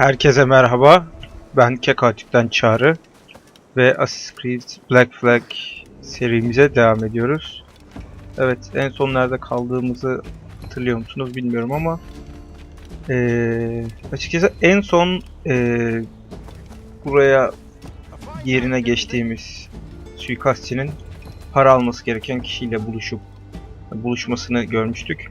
Herkese merhaba. Ben Kekatik'ten Çağrı ve Assassin's Creed Black Flag serimize devam ediyoruz. Evet, en son nerede kaldığımızı hatırlıyor musunuz bilmiyorum ama eee, açıkçası en son eee, buraya yerine geçtiğimiz suikastçinin para alması gereken kişiyle buluşup buluşmasını görmüştük.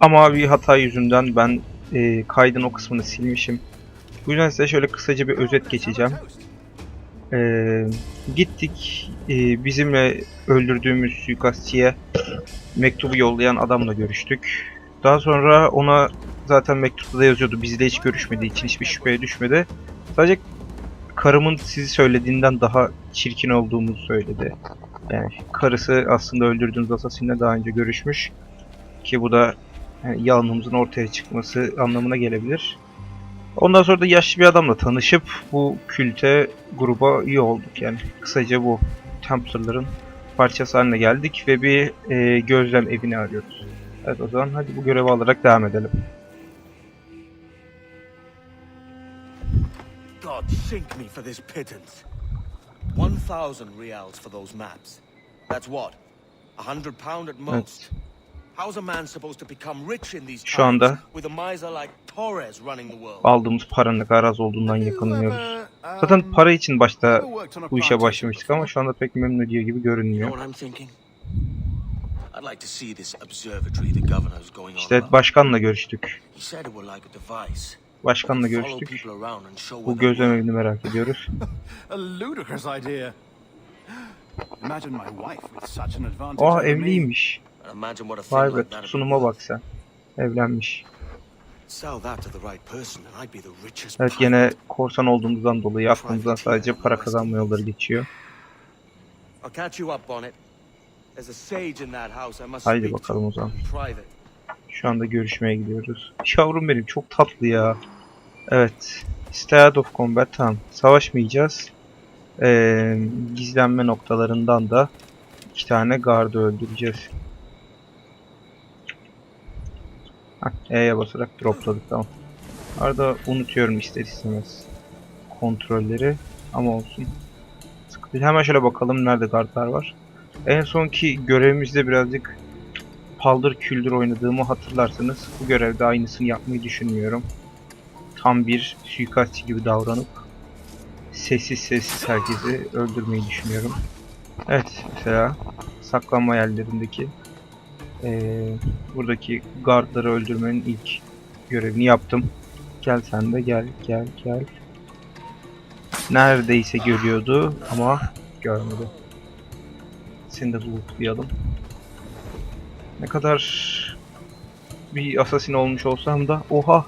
Ama bir hata yüzünden ben eee, kaydın o kısmını silmişim. Bu yüzden size şöyle kısaca bir özet geçeceğim. Ee, gittik ee, bizimle öldürdüğümüz suikastçiye mektubu yollayan adamla görüştük. Daha sonra ona zaten mektupta da yazıyordu bizle hiç görüşmediği için hiçbir şüpheye düşmedi. Sadece karımın sizi söylediğinden daha çirkin olduğumuzu söyledi. Yani karısı aslında öldürdüğünüz asasinle daha önce görüşmüş. Ki bu da yani yalanımızın ortaya çıkması anlamına gelebilir. Ondan sonra da yaşlı bir adamla tanışıp bu külte gruba üye olduk yani. Kısaca bu Templar'ların parçası haline geldik ve bir e, gözlem evini arıyoruz. Evet o zaman hadi bu görevi alarak devam edelim. God sink me for this pittance. One thousand reals for those maps. That's what? A hundred pound at most. How's a man supposed to become rich in these Şu times anda- with a miser like Torres running the world? Aldığımız paranın ne kadar az olduğundan yakınıyoruz. Zaten para için başta bu işe başlamıştık ama şu anda pek memnun ediyor gibi görünmüyor. İşte başkanla görüştük. Başkanla görüştük. Bu gözlem evini merak ediyoruz. Me. evliymiş. Vay be sunuma bak sen. Evlenmiş. Evet yine korsan olduğumuzdan dolayı aklımızdan sadece para kazanma yolları geçiyor. Haydi bakalım o zaman. Şu anda görüşmeye gidiyoruz. Yavrum benim çok tatlı ya. Evet. Start of Combat tamam. Savaşmayacağız. Ee, gizlenme noktalarından da iki tane gardı öldüreceğiz. Hah, E'ye basarak dropladık tamam. Arada unutuyorum ister istemez kontrolleri ama olsun. Hemen şöyle bakalım nerede gardlar var. En sonki görevimizde birazcık paldır küldür oynadığımı hatırlarsanız bu görevde aynısını yapmayı düşünmüyorum. Tam bir suikastçı gibi davranıp sessiz sessiz herkesi öldürmeyi düşünüyorum. Evet mesela saklanma yerlerindeki eee, buradaki guardları öldürmenin ilk görevini yaptım. Gel sen de gel gel gel. Neredeyse görüyordu ama görmedi. Seni de lootlayalım. Ne kadar bir assassin olmuş olsam da oha.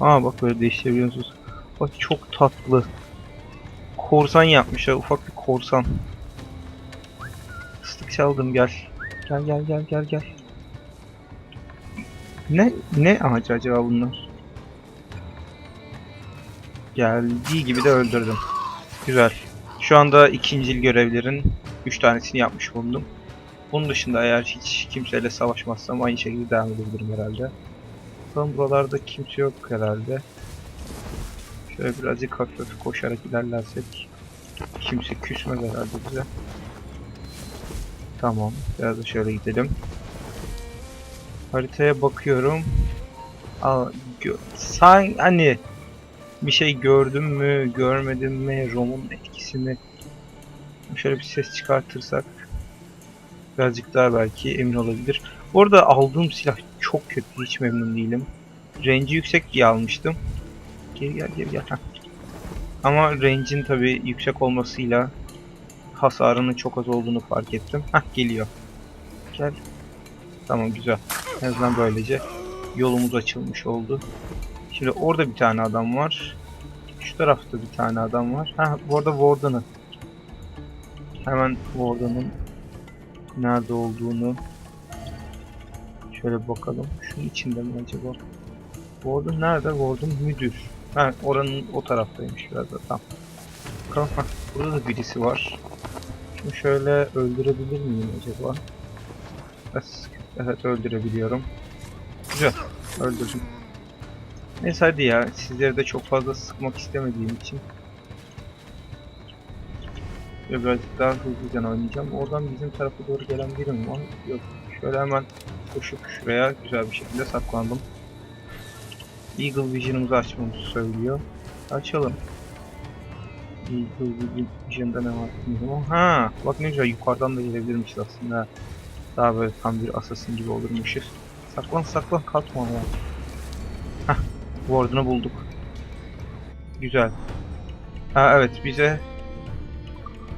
Aa bak böyle değiştirebiliyorsunuz. Bak çok tatlı. Korsan yapmışlar ufak bir korsan. Fıstık çaldım gel. Gel gel gel gel gel. Ne ne ağacı acaba bunlar? Geldiği gibi de öldürdüm. Güzel. Şu anda ikincil görevlerin 3 tanesini yapmış bulundum. Bunun dışında eğer hiç kimseyle savaşmazsam aynı şekilde devam edebilirim herhalde. Bakalım buralarda kimse yok herhalde. Şöyle birazcık hafif koşarak ilerlersek kimse küsmez herhalde bize. Tamam. Biraz da şöyle gidelim. Haritaya bakıyorum. Aa, san hani bir şey gördüm mü, görmedim mi, Rom'un etkisi mi? Şöyle bir ses çıkartırsak birazcık daha belki emin olabilir. Bu arada aldığım silah çok kötü, hiç memnun değilim. Range'i yüksek diye almıştım. Geri gel, geri gel. Ama range'in tabi yüksek olmasıyla hasarının çok az olduğunu fark ettim. Hah geliyor. Gel. Tamam güzel. En azından böylece yolumuz açılmış oldu. Şimdi orada bir tane adam var. Şu tarafta bir tane adam var. Ha bu arada Warden'ı. Hemen Warden'ın nerede olduğunu şöyle bakalım. Şunun içinde mi acaba? Warden nerede? Warden müdür. Ha oranın o taraftaymış biraz da tam. Bakalım. Ha, burada da birisi var. Şunu şöyle öldürebilir miyim acaba? Evet öldürebiliyorum. Güzel. Öldürdüm. Neyse hadi ya. Sizleri de çok fazla sıkmak istemediğim için. Ve birazcık daha hızlıca oynayacağım. Oradan bizim tarafa doğru gelen biri mi var? Yok. Şöyle hemen koşup şuraya güzel bir şekilde saklandım. Eagle Vision'ımızı açmamızı söylüyor. Açalım. Eagle Vision'da ne var bilmiyorum ha bak ne güzel yukarıdan da gelebilirmiş aslında. Daha böyle tam bir assassin gibi olurmuşuz. Saklan saklan kalkma ya. Hah Warden'ı bulduk. Güzel. Ha evet bize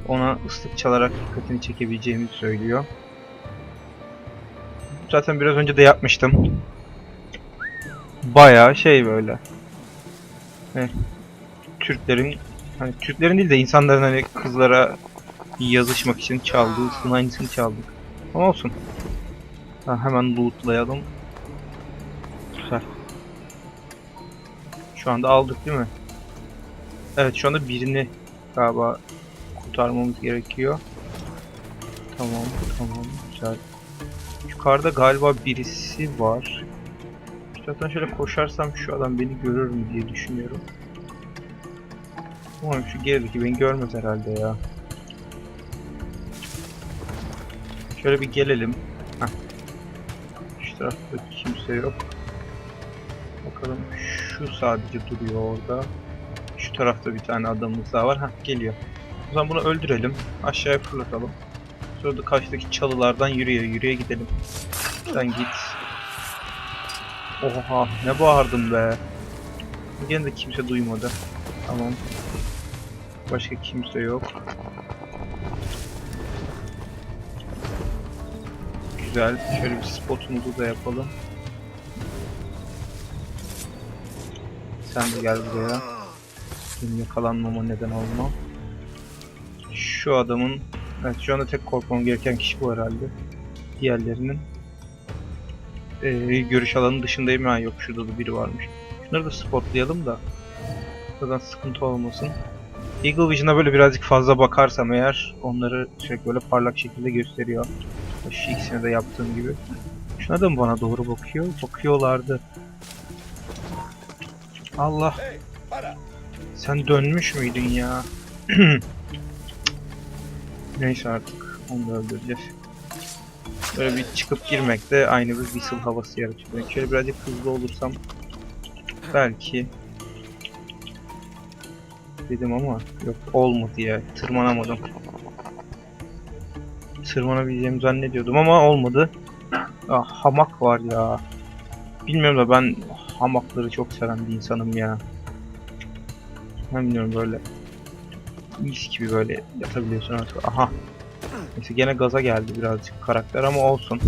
ona ıslık çalarak dikkatini çekebileceğimizi söylüyor. Zaten biraz önce de yapmıştım. Bayağı şey böyle. Eh, Türklerin hani Türklerin değil de insanların hani kızlara yazışmak için çaldığı ıslığın aynısını çaldık. Ama olsun. Ha, hemen lootlayalım. Güzel. Şu anda aldık değil mi? Evet şu anda birini galiba kurtarmamız gerekiyor. Tamam tamam güzel. Yukarıda galiba birisi var. Zaten şöyle koşarsam şu adam beni görür mü diye düşünüyorum. Umarım şu gerideki beni görmez herhalde ya. Şöyle bir gelelim. Heh. Şu tarafta kimse yok. Bakalım şu sadece duruyor orada. Şu tarafta bir tane adamımız daha var. Heh geliyor. O zaman bunu öldürelim. Aşağıya fırlatalım. Sonra da karşıdaki çalılardan yürüye yürüye gidelim. Sen git. Oha ne bağırdım be. Gene de kimse duymadı. Tamam. Başka kimse yok. Güzel. Şöyle bir spotumuzu da yapalım. Sen de gel buraya. Benim yakalanmama neden olma. Şu adamın... Evet şu anda tek korkmam gereken kişi bu herhalde. Diğerlerinin... Ee, görüş alanı dışındayım ha yok şurada da biri varmış. Şunları da spotlayalım da. Buradan sıkıntı olmasın. Eagle Vision'a böyle birazcık fazla bakarsam eğer onları sürekli böyle parlak şekilde gösteriyor. Şu ikisine de yaptığım gibi. Şuna da mı bana doğru bakıyor? Bakıyorlardı. Allah. Sen dönmüş müydün ya? Neyse artık. Onu da öldüreceğiz. Böyle bir çıkıp girmek de aynı bir whistle havası yaratıyor. Yani şöyle birazcık hızlı olursam belki dedim ama yok olmadı ya. Tırmanamadım. Tırmanabileceğimi zannediyordum ama olmadı. Ah, hamak var ya. Bilmiyorum da ben hamakları çok seven bir insanım ya. Ben bilmiyorum böyle mis gibi böyle yatabiliyorsun artık. Aha. Neyse gene gaza geldi birazcık karakter ama olsun.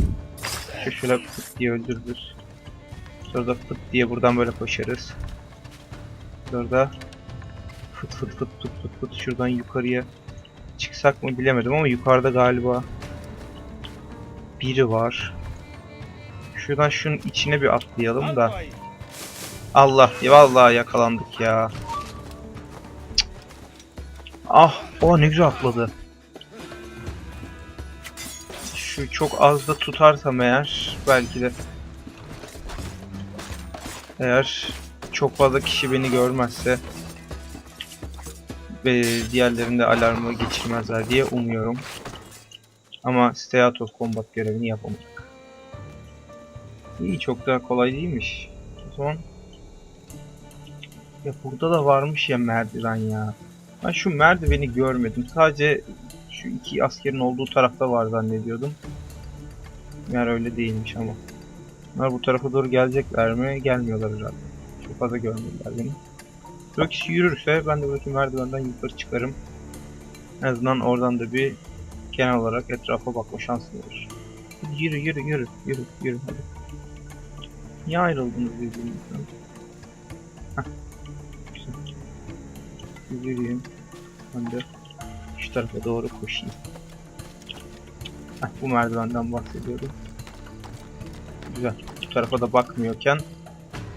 Şu şöyle fıt diye öldürürüz. Sonra da fıt diye buradan böyle koşarız. Sonra da fıt fıt fıt fıt fıt fıt şuradan yukarıya çıksak mı bilemedim ama yukarıda galiba biri var. Şuradan şunun içine bir atlayalım da. Allah ya vallahi yakalandık ya. Ah, o ne güzel atladı. Şu çok az da tutarsam eğer belki de eğer çok fazla kişi beni görmezse ve diğerlerinde alarmı geçirmezler diye umuyorum. Ama Stay Out Combat görevini yapamadık. İyi çok daha kolay değilmiş. O zaman ya burada da varmış ya merdiven ya. Ben şu merdiveni görmedim. Sadece şu iki askerin olduğu tarafta var zannediyordum. Meğer öyle değilmiş ama. Bunlar bu tarafa doğru gelecekler mi? Gelmiyorlar herhalde. Çok fazla görmediler beni. Dört kişi yürürse ben de buradaki merdivenden yukarı çıkarım. En azından oradan da bir genel olarak etrafa bakma şansım olur. Yürü yürü yürü yürü yürü hadi. Niye ayrıldınız birbirinizden? Yürüyün. Ben de şu tarafa doğru koşayım. Heh, bu merdivenden bahsediyorum. Güzel. Bu tarafa da bakmıyorken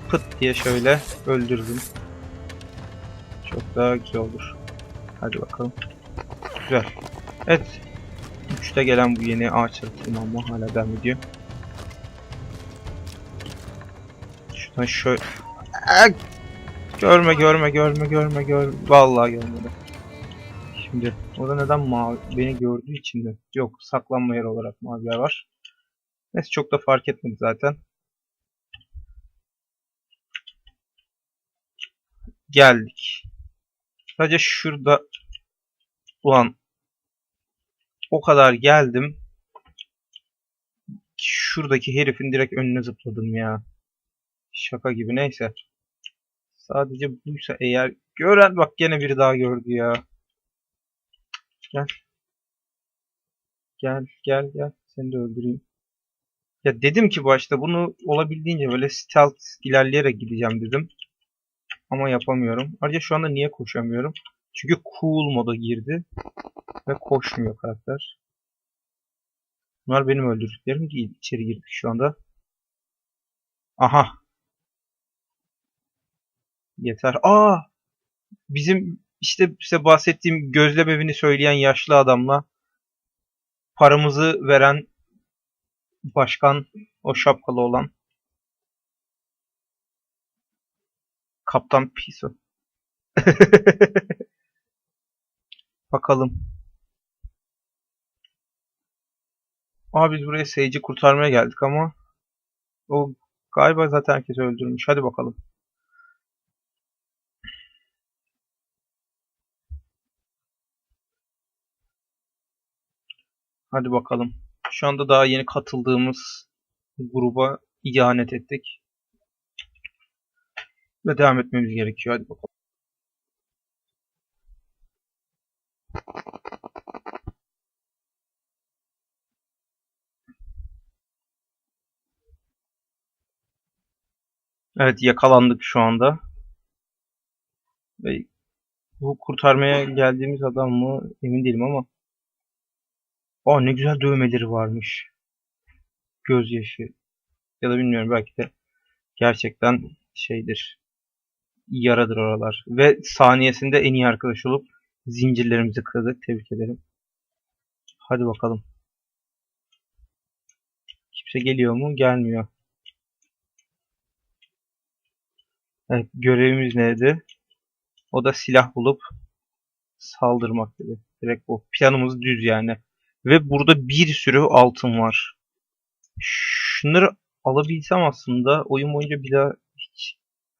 pıt diye şöyle öldürdüm. Çok daha güzel olur. Hadi bakalım. Güzel. Evet. 3'te gelen bu yeni ağaçları tırmanma hala devam ediyor. Şuradan şöyle... Aa! Görme görme görme görme. Vallahi görmedi. Şimdi orada neden mavi beni gördüğü için mi? Yok saklanma yeri olarak maviler var. Neyse çok da fark etmedi zaten. Geldik. Sadece şurada ulan o kadar geldim. Şuradaki herifin direkt önüne zıpladım ya. Şaka gibi neyse. Sadece buysa eğer gören bak gene biri daha gördü ya. Gel. Gel gel gel. Seni de öldüreyim. Ya dedim ki başta bunu olabildiğince böyle stealth ilerleyerek gideceğim dedim. Ama yapamıyorum. Ayrıca şu anda niye koşamıyorum? Çünkü cool moda girdi. Ve koşmuyor karakter. Bunlar benim öldürdüklerim değil. İçeri girdik şu anda. Aha. Yeter. Aa! Bizim işte size bahsettiğim gözlem evini söyleyen yaşlı adamla paramızı veren başkan o şapkalı olan Kaptan Piso. Bakalım. Aa biz buraya Sage'i kurtarmaya geldik ama o galiba zaten herkesi öldürmüş. Hadi bakalım. Hadi bakalım. Şu anda daha yeni katıldığımız gruba ihanet ettik. Ve devam etmemiz gerekiyor. Hadi bakalım. Evet yakalandık şu anda. Ve bu kurtarmaya geldiğimiz adam mı emin değilim ama. Aa ne güzel dövmeleri varmış. Gözyaşı. Ya da bilmiyorum belki de gerçekten şeydir. Yaradır oralar. Ve saniyesinde en iyi arkadaş olup zincirlerimizi kırdık. Tebrik ederim. Hadi bakalım. Kimse geliyor mu? Gelmiyor. Evet, görevimiz neydi? O da silah bulup saldırmak dedi. Direkt bu. Planımız düz yani. Ve burada bir sürü altın var. Şunları alabilsem aslında oyun boyunca bir daha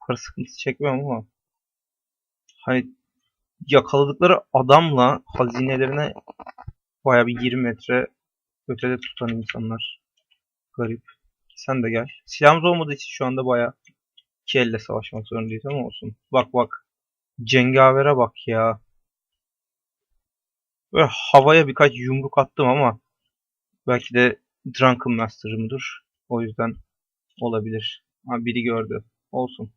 para sıkıntısı çekmem ama hani yakaladıkları adamla hazinelerine baya bir 20 metre ötede tutan insanlar. Garip. Sen de gel. Silahımız olmadığı için şu anda baya iki elle savaşmak zorundayız ama olsun. Bak bak. Cengavere bak ya. Böyle havaya birkaç yumruk attım ama belki de Drunken Master'ımdır. O yüzden olabilir. Ha, biri gördü. Olsun.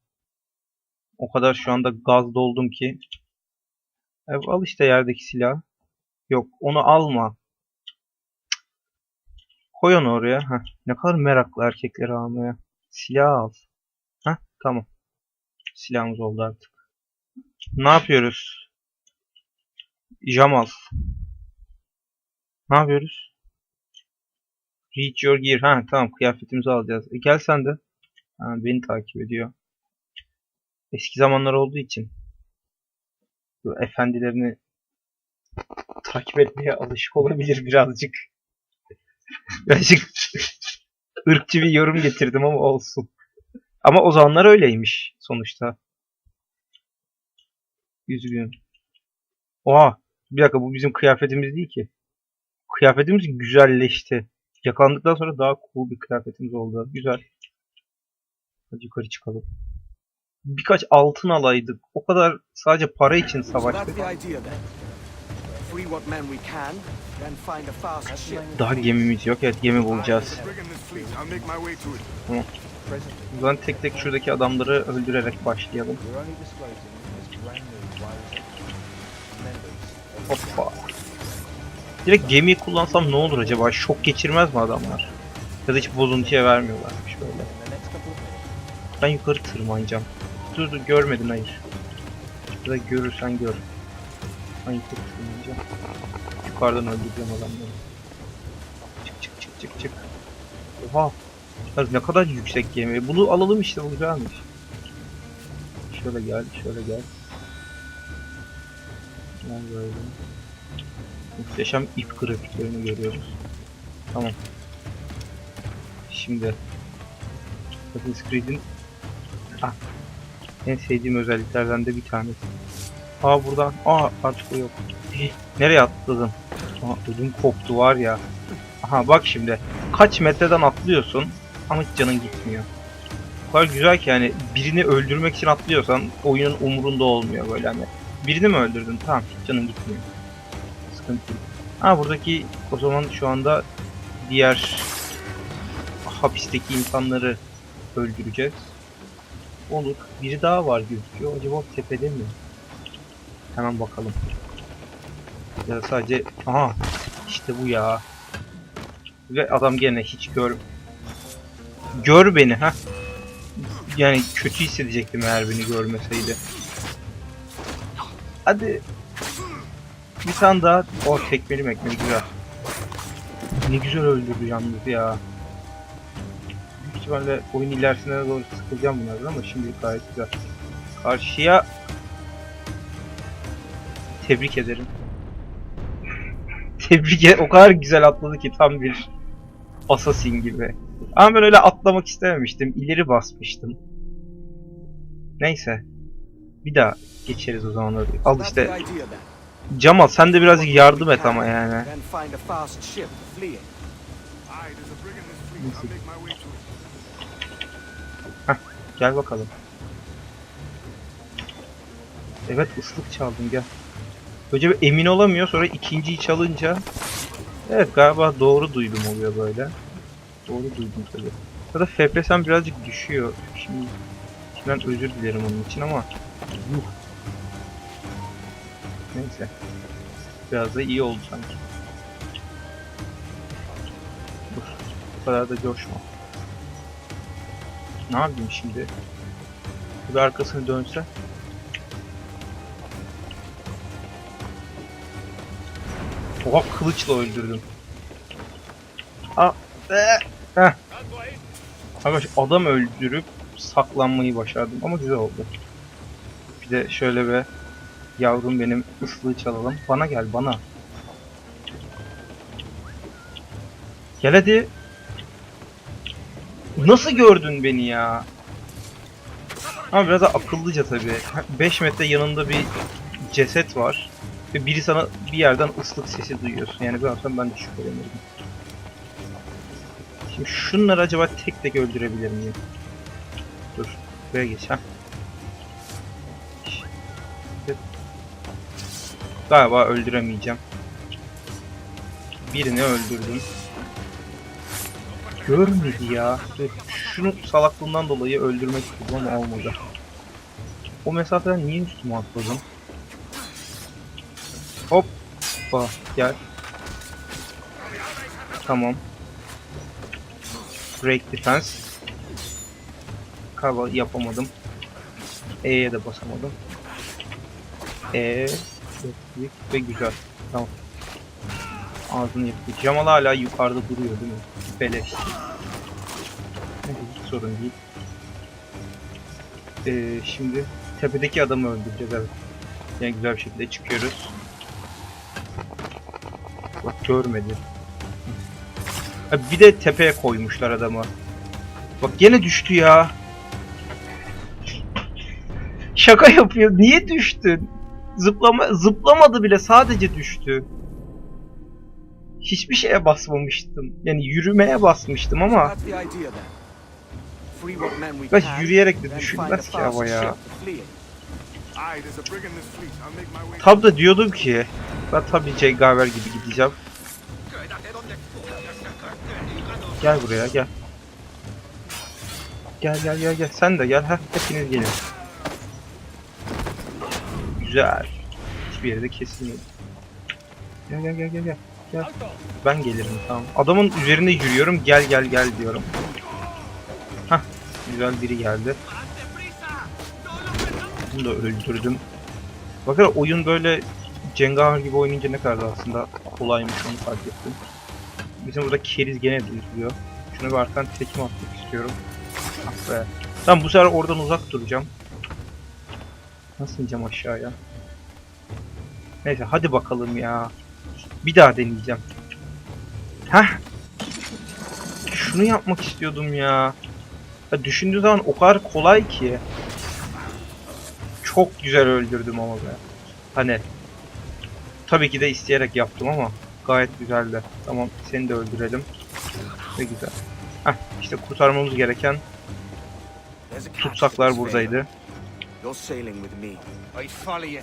O kadar şu anda gaz doldum ki. E, al işte yerdeki silah. Yok onu alma. Koy onu oraya. Heh, ne kadar meraklı erkekleri almaya. Silah al. Heh, tamam. Silahımız oldu artık. Ne yapıyoruz? Jamal. Ne yapıyoruz? Reach your gear. Ha tamam kıyafetimizi alacağız. E, gel sen de. Ha, beni takip ediyor. Eski zamanlar olduğu için efendilerini takip etmeye alışık olabilir birazcık. birazcık ırkçı bir yorum getirdim ama olsun. Ama o zamanlar öyleymiş sonuçta. Üzgünüm. Oha bir dakika bu bizim kıyafetimiz değil ki. Kıyafetimiz güzelleşti. Yakalandıktan sonra daha cool bir kıyafetimiz oldu. Güzel. Hadi yukarı çıkalım. Birkaç altın alaydık. O kadar sadece para için savaştık. Daha gemimiz yok. Evet gemi bulacağız. O zaman tek tek şuradaki adamları öldürerek başlayalım. Hoppa. Direkt gemiyi kullansam ne olur acaba? Şok geçirmez mi adamlar? Ya da hiç bozuntuya vermiyorlarmış böyle. Ben yukarı tırmanacağım. Dur dur görmedin hayır. Ya da görürsen gör. Ben yukarı tırmanacağım. Yukarıdan öldüreceğim adamları. Çık çık çık çık çık. Oha. Ne kadar yüksek gemi. Bunu alalım işte bu güzelmiş. şöyle gel, şöyle gel. Gel böyle. Muhteşem ip grafiklerini görüyoruz. Tamam. Şimdi Assassin's Creed'in ah, en sevdiğim özelliklerden de bir tanesi. Aa buradan, aa artık o yok. Nereye atladın? Aa ödüm koptu var ya. Aha bak şimdi. Kaç metreden atlıyorsun ama canın gitmiyor. O kadar güzel ki yani birini öldürmek için atlıyorsan oyunun umurunda olmuyor böyle hani. Birini mi öldürdün? Tamam canın gitmiyor. Sıkıntı değil. Ha buradaki o zaman şu anda diğer hapisteki insanları öldüreceğiz. Olur. Biri daha var gözüküyor. Acaba tepede mi? Hemen bakalım. Ya sadece... Aha! işte bu ya. Ve adam gene hiç gör... Gör beni ha. Yani kötü hissedecektim eğer beni görmeseydi. Hadi. Bir tane daha. O tekmeli mekmeli güzel. Ne güzel öldürdü yalnız ya. İhtimalle oyun ilerisine doğru sıkılacağım bunlardan ama şimdi gayet güzel. Karşıya tebrik ederim. Tebrik e- o kadar güzel atladı ki tam bir assassin gibi. Ama ben öyle atlamak istememiştim. İleri basmıştım. Neyse. Bir daha geçeriz o zaman oraya. Al işte. Cemal sen de birazcık yardım et ama yani. Then Gel bakalım. Evet ıslık çaldın gel. Önce bir emin olamıyor sonra ikinciyi çalınca Evet galiba doğru duydum oluyor böyle. Doğru duydum tabii. Ya da FPS'm birazcık düşüyor. Şimdi şimdiden özür dilerim onun için ama yuh. Neyse. Biraz da iyi oldu sanki. Dur. Bu kadar da coşma. Ne yapayım şimdi? Bir arkasını dönse. Oha kılıçla öldürdüm. Aa, ee, heh. Arkadaş adam öldürüp saklanmayı başardım ama güzel oldu. Bir de şöyle bir yavrum benim ıslığı çalalım. Bana gel bana. Gel hadi. Nasıl gördün beni ya? Ama biraz da akıllıca tabii. 5 metre yanında bir ceset var. Ve biri sana bir yerden ıslık sesi duyuyorsun. Yani ben ben de şüphelenirim. Şimdi şunları acaba tek tek öldürebilir miyim? Dur. Buraya geç ha. Galiba öldüremeyeceğim. Birini öldürdüm. Görmedi ya. Şunu salaklığından dolayı öldürmek istedim ama olmadı. O mesafeden niye üstüme atladım? Hoppa gel. Tamam. Break defense. Cover yapamadım. E'ye de basamadım. E ve güzel. Tamam. Ağzını yapıyor. Jamal hala yukarıda duruyor değil mi? Beleş. Neyse hiç sorun değil. Ee, şimdi tepedeki adamı öldüreceğiz evet. Yani güzel bir şekilde çıkıyoruz. Bak görmedi. Ha, bir de tepeye koymuşlar adamı. Bak gene düştü ya. Şaka yapıyor. Niye düştün? Zıplama zıplamadı bile sadece düştü. Hiçbir şeye basmamıştım. Yani yürümeye basmıştım ama can, yürüyerek de düşünmez ki ama ya. Tam da diyordum ki ben tabii Jay Garver gibi gideceğim. Gel buraya gel. Gel gel gel gel sen de gel ha hepiniz gelin. Güzel. Hiçbir yerde kesilmedi. Gel gel gel gel gel. Gel. Ben gelirim tamam. Adamın üzerinde yürüyorum gel gel gel diyorum. Hah güzel biri geldi. Bunu da öldürdüm. Bakın oyun böyle Cengaver gibi oynayınca ne kadar da aslında kolaymış onu fark ettim. Bizim burada keriz gene duruyor. Şunu bir arkadan tekme atmak istiyorum. Ah be. Tamam bu sefer oradan uzak duracağım. Nasıl ineceğim aşağıya? Neyse hadi bakalım ya. Bir daha deneyeceğim. Heh. Şunu yapmak istiyordum ya. ya düşündüğü zaman o kadar kolay ki. Çok güzel öldürdüm ama be. Hani tabii ki de isteyerek yaptım ama gayet güzeldi. Tamam seni de öldürelim. Ne güzel. Heh işte kurtarmamız gereken tutsaklar buradaydı.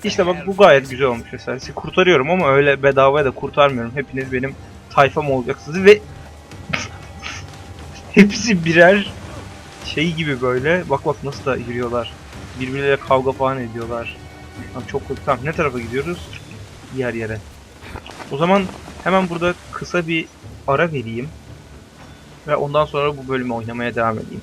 İşte bak bu gayet güzel olmuş mesela. Sizi kurtarıyorum ama öyle bedavaya da kurtarmıyorum. Hepiniz benim tayfam olacaksınız ve hepsi birer şey gibi böyle. Bak bak nasıl da yürüyorlar. Birbirleriyle kavga falan ediyorlar. Abi çok kötü. Tamam ne tarafa gidiyoruz? Diğer yere. O zaman hemen burada kısa bir ara vereyim. Ve ondan sonra bu bölümü oynamaya devam edeyim.